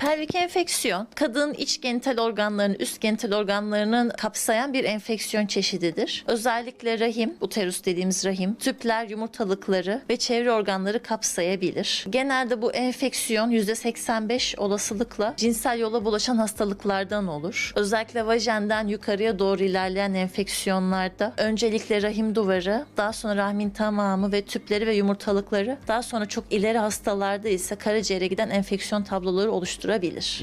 Pelvik enfeksiyon, kadın iç genital organlarının, üst genital organlarının kapsayan bir enfeksiyon çeşididir. Özellikle rahim, uterus dediğimiz rahim, tüpler, yumurtalıkları ve çevre organları kapsayabilir. Genelde bu enfeksiyon %85 olasılıkla cinsel yola bulaşan hastalıklardan olur. Özellikle vajenden yukarıya doğru ilerleyen enfeksiyonlarda öncelikle rahim duvarı, daha sonra rahmin tamamı ve tüpleri ve yumurtalıkları, daha sonra çok ileri hastalarda ise karaciğere giden enfeksiyon tabloları oluşturabilir.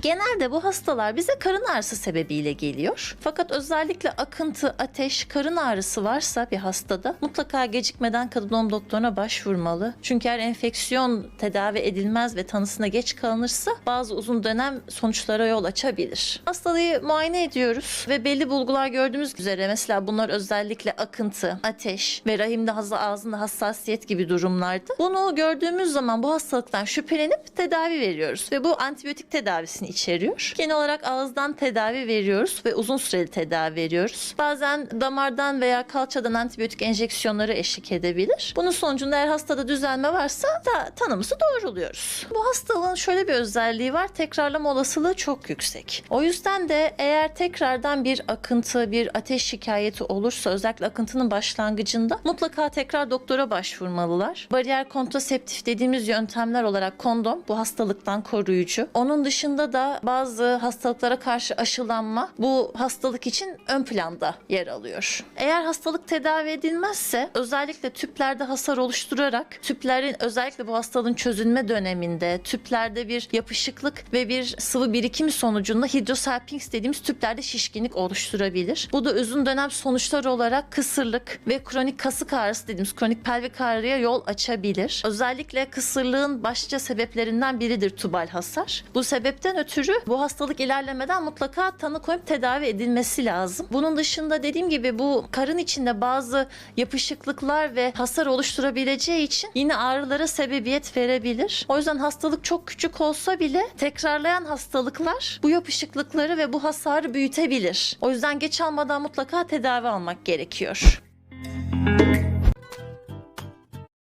Genelde bu hastalar bize karın ağrısı sebebiyle geliyor. Fakat özellikle akıntı, ateş, karın ağrısı varsa bir hastada mutlaka gecikmeden kadın doğum doktoruna başvurmalı. Çünkü eğer enfeksiyon tedavi edilmez ve tanısına geç kalınırsa bazı uzun dönem sonuçlara yol açabilir. Hastalığı muayene ediyoruz ve belli bulgular gördüğümüz üzere mesela bunlar özellikle akıntı, ateş ve rahimde ağzında hassasiyet gibi durumlarda. Bunu gördüğümüz zaman bu hastalıktan şüphelenip tedavi veriyoruz ve bu antibiyotik tedavisini içeriyor. Genel olarak ağızdan tedavi veriyoruz ve uzun süreli tedavi veriyoruz. Bazen damardan veya kalçadan antibiyotik enjeksiyonları eşlik edebilir. Bunun sonucunda eğer hastada düzelme varsa da tanımızı doğruluyoruz. Bu hastalığın şöyle bir özelliği var. Tekrarlama olasılığı çok yüksek. O yüzden de eğer tekrardan bir akıntı, bir ateş şikayeti olursa özellikle akıntının başlangıcında mutlaka tekrar doktora başvurmalılar. Bariyer kontraseptif dediğimiz yöntemler olarak kondom bu hastalıktan koruyucu. Onun dışında da bazı hastalıklara karşı aşılanma bu hastalık için ön planda yer alıyor. Eğer hastalık tedavi edilmezse özellikle tüplerde hasar oluşturarak tüplerin özellikle bu hastalığın çözülme döneminde tüplerde bir yapışıklık ve bir sıvı birikimi sonucunda hidrosalpinx dediğimiz tüplerde şişkinlik oluşturabilir. Bu da uzun dönem sonuçlar olarak kısırlık ve kronik kasık ağrısı dediğimiz kronik pelvik ağrıya yol açabilir. Özellikle kısırlığın başlıca sebeplerinden biridir tubal hasar. Bu sebepten ötürü bu hastalık ilerlemeden mutlaka tanı koyup tedavi edilmesi lazım. Bunun dışında dediğim gibi bu karın içinde bazı yapışıklıklar ve hasar oluşturabileceği için yine ağrılara sebebiyet verebilir. O yüzden hastalık çok küçük olsa bile tekrarlayan hastalıklar bu yapışıklıkları ve bu hasarı büyütebilir. O yüzden geç almadan mutlaka tedavi almak gerekiyor.